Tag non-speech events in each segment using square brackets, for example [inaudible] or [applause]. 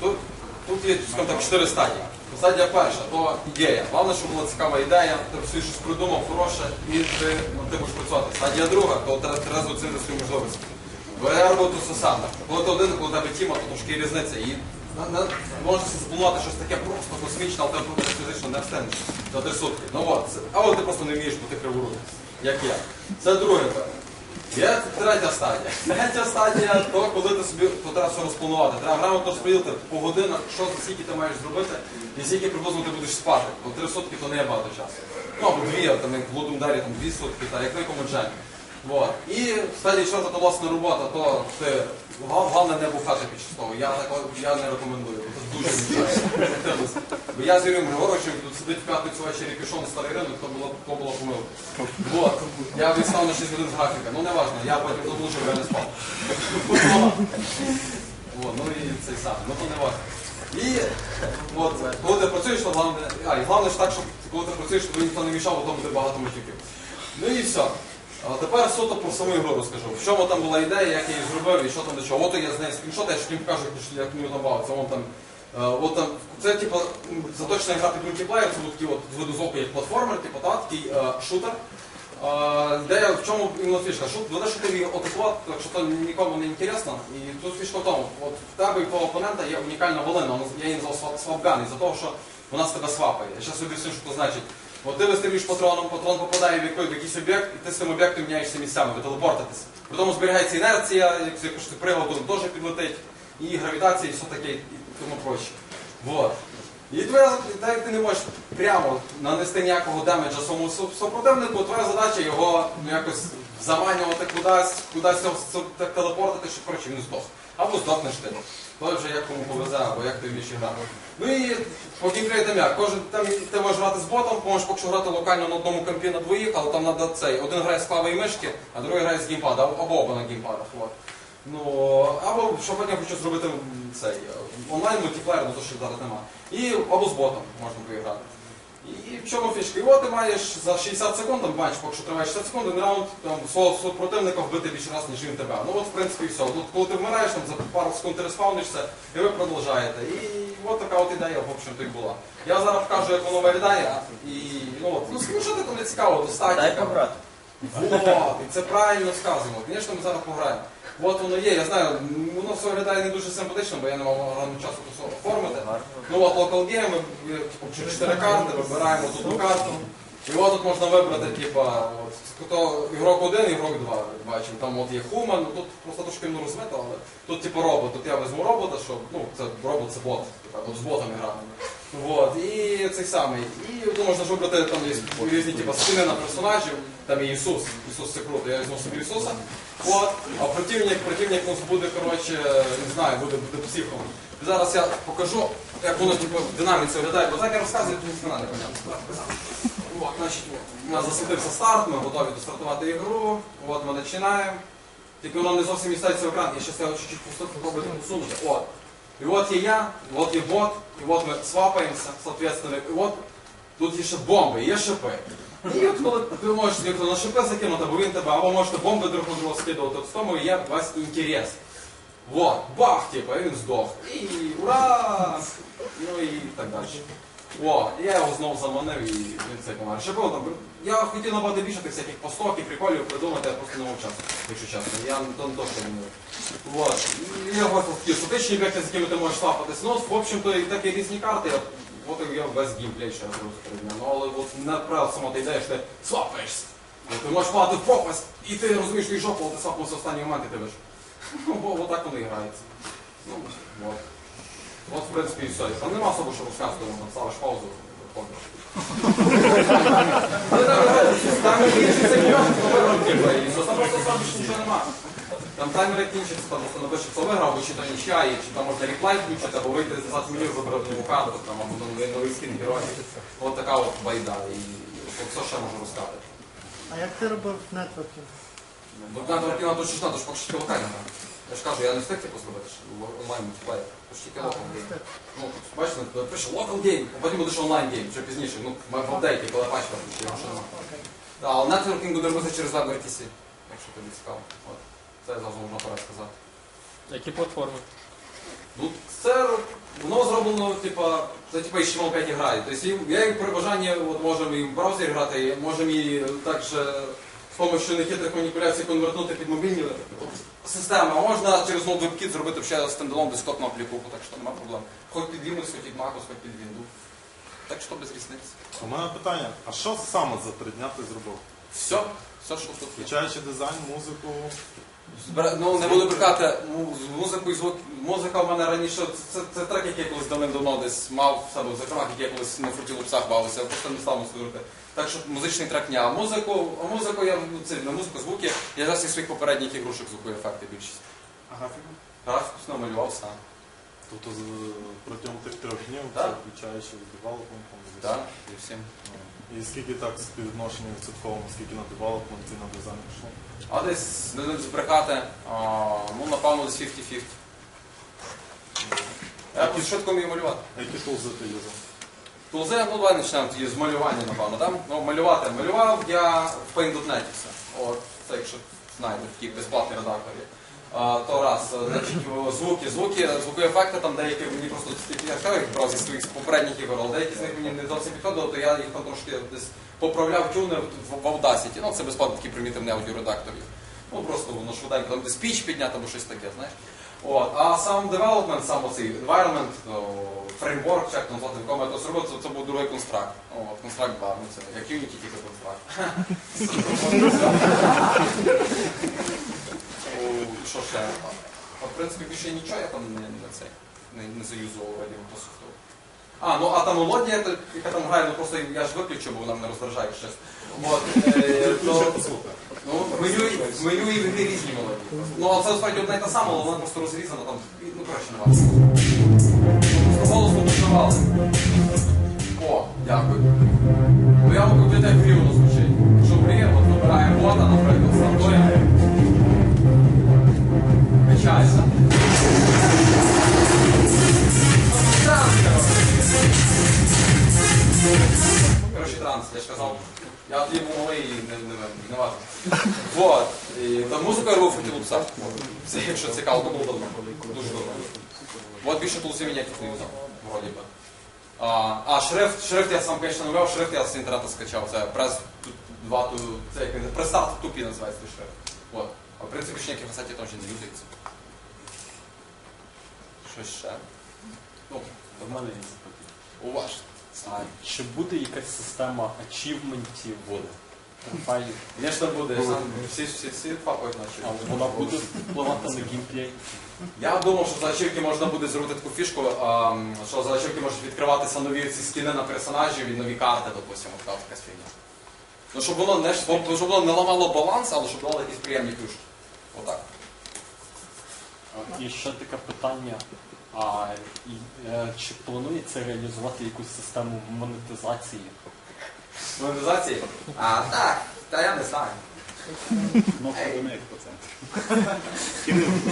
Тут, тут є скажімо так, чотири стадії. Стадія перша то ідея. Головне, щоб була цікава ідея, ти собі щось придумав хороше і ти, ну, ти будеш працювати. Стадія друга, то треба оцінити свої можливості. Роблю то все саме. Коли ти один, коли тебе тіма, то трошки різниця. І на- на- можна собі запланувати щось таке просто космічне, але ти фізично не встигнеш за три сутки. Ну от, або ти просто не вмієш бути криворуким, як я. Це друге. Є третя стадія. Третя стадія, то коли ти собі то розпланувати. Треба грамотно розподілити по годинах, що за скільки ти маєш зробити, і скільки приблизно ти будеш спати. Бо три сотки то не є багато часу. Ну або дві, там як в Лудумдарі там дві сотки, та як на якому джемі. Вот. І стадії четверта то власна робота, то ти головне не бухати під час того. Я я не рекомендую. Це дуже мішає. Бо я з Юрієм Григоровичем тут сидить в п'ятницю ввечері пішов на старий ринок, то було то було помилка. Вот. Я відстав на 6 годин з графіка. Ну не важно, я потім заблужив, я не спав. Вот, ну і цей сам, ну то не важно. І от, коли ти працюєш, то головне, а, і головне ж так, щоб коли ти працюєш, то ніхто не мішав, бо там буде багато матюків. Ну і все. А тепер суто про саму ігру розкажу. В чому там була ідея, як я її зробив і що там до чого. От я з неї скріншот, я ж покажу, як мені там. Вон там, е, от там, це типу заточена гра під мультиплеєр, це такий от з виду як платформер, типу, та, е, шутер. Е, Де в чому іменно фішка? Шут, ведеш шутер її атакувати, так що то нікому не інтересно. І тут фішка в тому, от в тебе і твого опонента є унікальна волина, я її назвав свапган, із-за того, що вона з тебе свапає. Я зараз об'ясню, що це значить. От ти вистрілюєш патроном, патрон попадає в який- в якийсь об'єкт, і ти з цим об'єктом міняєшся місцями, ви телепортитесь. При тому зберігається інерція, як якось ти пригоду теж підлетить, і гравітація, і все таке, і тому проще. Вот. І твоя так як ти не можеш прямо нанести ніякого демеджа своєму супротивнику, твоя задача його ну, якось заманювати кудись, кудись так телепортити, щоб коротше він здох. Або. То вже як кому повезе, або як ти вмієш грати. Ну і геймплею там. Кожен там ти можеш грати з ботом, можеш поки що грати локально на одному компі на двоїх, але там треба цей. Один грає з клави і мишки, а другий грає з геймпада, або оба на геймпадах. От. Ну, або що потім хочу зробити цей е, онлайн мультиплеєр, ну то що зараз нема. І або з ботом можна поіграти. І в чому фішка? І от ти маєш за 60 секунд, там матч, поки що триває 60 секунд, один раунд там, свого свого противника вбити більше раз, ніж він тебе. Ну от в принципі і все. Тут, коли ти вмираєш, там, за пару секунд ти респаунишся, і ви продовжаєте. І от така от ідея, в общем-то, і була. Я зараз покажу, як воно виглядає. І ну, от, ну скріншоти там не цікаво, Дай достатньо. побрати. Вот, і це правильно сказано. Звісно, ми зараз пограємо. От воно є, я знаю, воно все виглядає не дуже симпатично, бо я не мав рано часу все оформити. Ну от local game, ми е, типу, через 4 карти, вибираємо тут одну карту. І от тут можна вибрати, типа, от, то ігрок 1, ігрок 2, бачимо. Там от є Human, ну тут просто трошки не розмито, але тут типу робот. Тут я візьму робота, щоб, ну, це робот це бот, типа, от з ботами грати. Вот. І цей самий. І ну, можна ж вибрати там різні типу, скини на персонажів, там є Ісус. Ісус це круто, я візьму собі Ісуса. От. А противник, противник у нас буде, коротше, не знаю, буде, буде психом. Зараз я покажу, як воно типу, в динаміці виглядає, бо так я розказую, то ніхто не понятно. От, значить, у нас засвітився старт, ми готові достартувати ігру. От ми починаємо. Тільки воно не зовсім містається в екран, я ще його чуть-чуть попробую посунути. От. І от є я, от є бот, і от ми свапаємося, соответственно, і от тут є ще бомби, є шипи. І от коли ти можеш як на шипи закинути, бо він тебе, або можете бомби друг на друга скидувати, в тому є весь інтерес. Вот, бах, типа, і він здох. І ура! Ну і так далі. О, я його знову заманив і він цей помер. Ще там. Я хотів набагато більше тих всяких посток і приколів придумати, я просто не мав часу, якщо чесно. Я не то не Вот. Я говорю, такі статичні об'єкти, з якими ти можеш свапатись. Ну, в общем-то, і такі різні карти. Я, от я весь геймплей ще раз розповідаю. Ну, але не правда сама ідея, що ти свапаєшся. От Ти можеш падати в пропасть, і ти розумієш, і жопу, але ти свапнувся в останній момент і ти виш. Ну, бо отак воно і грається. Ну, от. От, в принципі, і все. Там нема особо що розказувати, там ставиш паузу, виходиш. Там таймери кінчаться, там просто напише, хто виграв, або чи то нічия, і чи там можна реплай включити, або вийти з 20 мільйонів, вибрати нову карту, там, або новий, новий скін героя. От така от байда. І от що ще можу розказати. А як ти робив нетворкінг? Бо на Торкіна то ж надо поки що локально. Я ж кажу, я не встиг типу зробити в онлайн мультиплеєр. Тож тільки локал гейм. Ну, бачите, пише локал гейм, а потім буде ще онлайн гейм, вже пізніше, ну, в апдейті, коли пачка ще нема. Та, але нетворкінг буде робити через WebRTC, якщо тобі цікаво. От. Це я завжди можна порад сказати. Які платформи? Ну, це воно зроблено, типа, це типа HTML5 грає. Тобто я як при бажанні от, можемо і в браузері грати, і можемо і також з допомогою нехитрих маніпуляцій конвертнути під мобільні системи. А можна через NodeWebKit зробити ще стендалон десктопну аплікуху, так що немає проблем. Хоч під Linux, хоч під Mac, хоч під Windows. Так що без різниці. У мене питання, а що саме за три дня ти зробив? Все, все, що тут є. Включаючи дизайн, музику, Ну, не буду брехати, з музику і звук. Музика в мене раніше, це, це трек, який я колись давним-давно десь мав в себе в закромах, який я колись на фруті лупсах бавився, я просто не став слухати. Так що музичний трек ні. А музику, а музику я ну, це на музику, звуки, я зараз із своїх попередніх ігрушок звукові ефекти більшість. а графіку? Графіку намалював сам. Тобто з- протягом тих трьох днів Так. це включаючи девелопментом. Так, і всім. І скільки так співвідношення відсотково, скільки на девелопмент і на дизайн пішло? А десь не не збрехати, а, ну напевно десь 50-50. Я тут швидко вмію малювати. А які тулзи ти юзав? Тулзи, ну давай почнемо тоді з малювання, напевно, так? Ну, малювати. Малював я в Paint.net все. От, це якщо знаєте, такі безплатні редакторі. А, то раз, е, значить, звуки, звуки, звукові ефекти, там деякі мені просто я брав зі своїх попередніх ігор, але деякі з них мені не зовсім підходили, то я їх там трошки десь поправляв тюнер в, Audacity. Ну, це безплатно такий примітивний аудіоредактор. Ну просто воно швиденько, там десь піч підняти або щось таке, знаєш. От. А сам девелопмент, сам оцей environment, фреймворк, як назвати, в якому я то зробив, це, це був другий констракт. От, констракт 2, ну це як Unity, тільки констракт. [laughs] Що ще? А, В принципі, більше нічого я там не, не, цей, не, не заюзував радіо по софту. А, ну а та мелодія, то, яка там грає, ну просто я ж виключу, бо вона мене роздражає щось. От, е, [laughs] то, Ну, в меню, в меню і в різні мелодії. Ну, а це насправді одна і та сама, але вона просто розрізана там. і, Ну, коротше, не важко. Просто голосно почували. О, дякую. Ну я вам покажу, як рівно звучить. Якщо приємно, от вибирає бота, наприклад, стартує. Коротше. Коротше, транс, я ж казав. Я тоді був малий і не, не, важко. Вот. І та музика я робив хотів лупса. Якщо цікаво, то було давно. Дуже давно. От більше тулсів ніяких не юзав, вроді би. А, а шрифт, шрифт я сам, звісно, не шрифт я з інтернету скачав. Це прес два ту, це як він, тупі називається шрифт. От. А в принципі ще ніяких сайті теж не юзається. Щось ще. Ну, В мене є запитання. уважно. А чи буде якась система ачівментів води? Трофеїв? Звісно, буде. Сам, всі, всі, всі папають наче. А вона буде впливати на геймплей? Я думав, що за ачівки можна буде зробити таку фішку, що за ачівки можуть відкриватися нові ці скіни на персонажів і нові карти, допустимо, така така фігня. Ну, щоб воно не щоб воно не ламало баланс, але щоб давало якісь приємні плюшки. Отак. І ще таке питання. А і, е, чи планується реалізувати якусь систему монетизації? Монетизації? А, так, та я не знаю. Ну,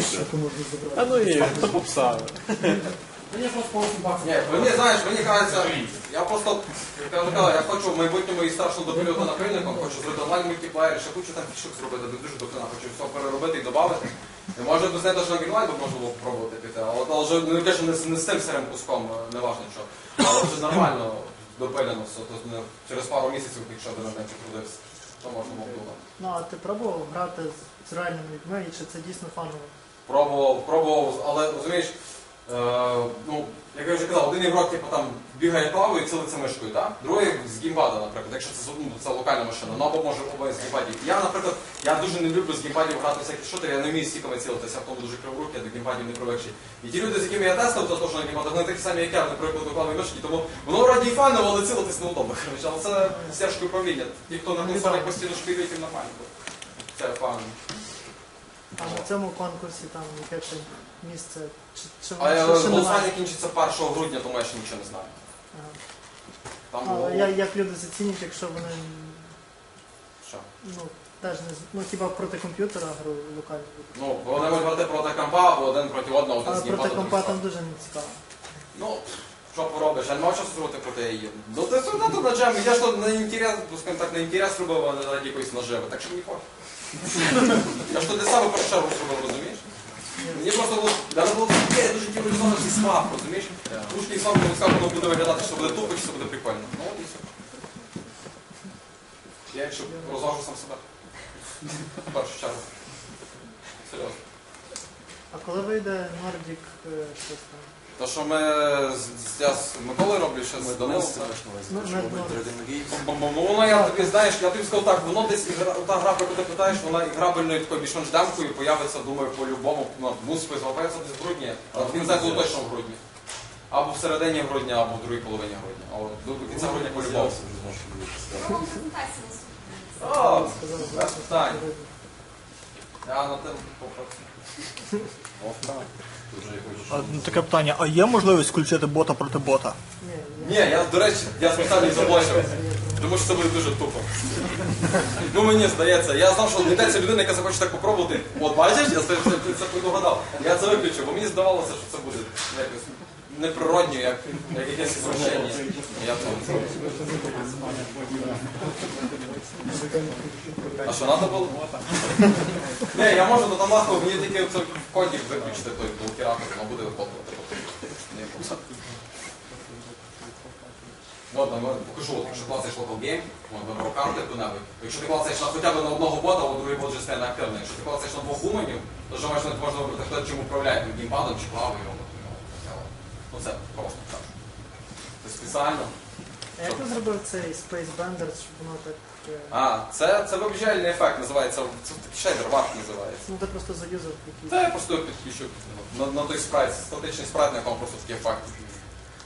Що можна забрати? а ну і попса. Мені просто 8. Ні, мені знаєш, мені кажеться, я просто я кажу, я хочу в майбутньому і старшого допилювати напильником, хочу зробити онлайн мультиплеєр, ще хочу там фішок зробити, дуже до хочу все переробити і додати. І може без що Грінлайт можна було пробувати піти, але, але вже не кажу, не, з- не з тим сирим куском, не важно що. Але вже нормально допилено все, то не, через пару місяців, якщо до мене трудився, то можна було б. Ну, а ти пробував грати з, з реальними людьми, і чи це дійсно фаново? Пробував, пробував, але розумієш, е, ну, як я вже казав, один ігрок типу, там бігає плаває і цілиться мишкою, так? другий з геймпада, наприклад, якщо це, ну, це локальна машина, ну або може обоє з геймпадів. Я, наприклад, я дуже не люблю з геймпадів грати всякі шутери, я не вмію стіками цілитися, в тому дуже криворук, я до геймпадів не привикший. І ті люди, з якими я тестив, це теж на геймпадах, вони такі самі, як я, наприклад, до клавої мишки, тому воно раді і файно, але цілитись неудобно. Коротше, але це стяжкою управління. Ті, хто на консолях постійно шпилюють, їм нормально. Це фан. А на цьому конкурсі там яке це місце? Чи, чи А воно ще- ще голосування немає? кінчиться 1 грудня, тому я ще нічого не знаю. Ага. Там А було... я- як люди зацінять, якщо вони Що? ну, теж не з- ну, хіба проти комп'ютера гру локально будуть? Ну, вони можуть грати проти компа, або один проти одного, один Але з проти компа там дуже не цікаво. Я не мав часу зробити проти її. Ну, ти сюди тут на джемі, я ж то на інтерес, скажімо так, на інтерес робив, а не ради якоїсь наживи, так що мені хоче. Я ж то для себе першу чергу зробив, розумієш? Мені просто було, я було таке дуже тіронізовано цей смак, розумієш? Тушки смак, коли сказав, воно буде виглядати, що буде тупо, що буде прикольно. Ну от і все. Я якщо розважу сам себе. В першу чергу. Серйозно. А коли вийде Nordic е, щось? То, що ми з- я з Миколою роблю ще з Данилом. Ну. Бо- бо- бо воно, я тобі знаєш, я тобі сказав так, воно десь ігра, та гра, про яку ти питаєш, вона іграбельною такою більш-менш демкою появиться, думаю, по-любому, ну, мусить появитися десь в грудні, але він знає, коли точно в грудні. Або в середині грудня, або в другій половині грудня. А от до кінця грудня по-любому. О, без питань. Я на тим попрацюю. А, ну, таке питання, а є можливість включити бота проти бота? Ні, я, до речі, я спеціально заблочив. Тому що це буде дуже тупо. Ну мені здається, я знав, що знайдеться людина, яка захоче так попробувати. От бачиш, я це, це, це предугадав. Я це виключив, бо мені здавалося, що це буде якось неприродньо, як, як якесь звучання. А що треба було? Ні, я можу до тамаху, мені тільки це кодік виключити той блокіратор, воно буде виходити. Просто. От, я покажу, от, якщо клацаєш Local Game, от, вибрав карти яку-небудь. Якщо ти клацаєш на хоча б на одного бота, а другий бот вже стає неактивний. Якщо ти клацаєш на двох гуманів, то вже можна, можна вибрати, хто чим управляє, там, геймпадом чи клавою. от, ну, таке от. Ну це просто так. Це спеціально. А як ти зробив цей Space Bender, щоб воно так... е, А, це, це вибіжальний ефект називається. Це такий шейдер, варт називається. Ну ти просто заюзав якийсь... Це я просто підключу на, на той спрайт, статичний спрайт, на якому просто такий ефект.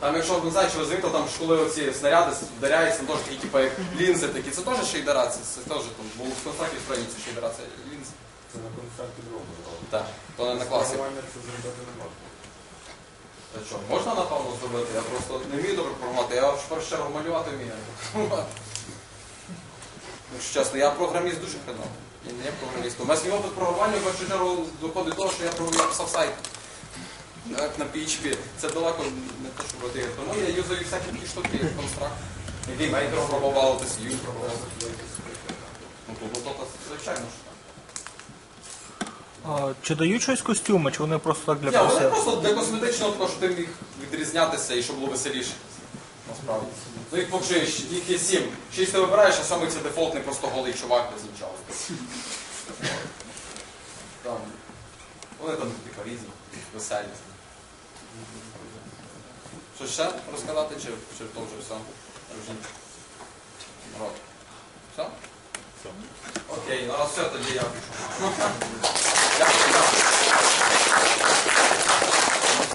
Там, якщо ви знаєте, що ви звикли, там ж коли оці снаряди вдаряються, там теж такі, типу, як лінзи такі, це теж шейдера, це, це теж там було в конструктів строїть, це шейдера, це лінзи. Це на концерті другого. Так, то не на класі. Програмування це зробити не можна. Та що, можна напевно зробити? Я просто не вмію добре програмувати, я в першу чергу малювати вмію. Якщо чесно, я програміст дуже хреновий. Я не є програмістом. У мене свій опит програмування в першу чергу доходить до того, що я писав сайт. Як на PHP. Це далеко не те, що води. Тому я юзаю всякі такі штуки, як констракт. Який мейкер пробував, десь ю пробував. Ну, тут звичайно ж. А, чи дають щось костюми, чи вони просто так для Ні, вони краси? просто для косметичного, того, щоб ти міг відрізнятися і щоб було веселіше. Насправді. Ну їх поки ж- їх є сім. Шість ти вибираєш, а сьомий це дефолтний просто голий чувак без нічого. Там. Вони там типа різні, веселі. Що ще розказати, чи, чи то вже все? Вже? Народ. Все? Все. Окей, ну раз все, тоді я пішов. Gracias.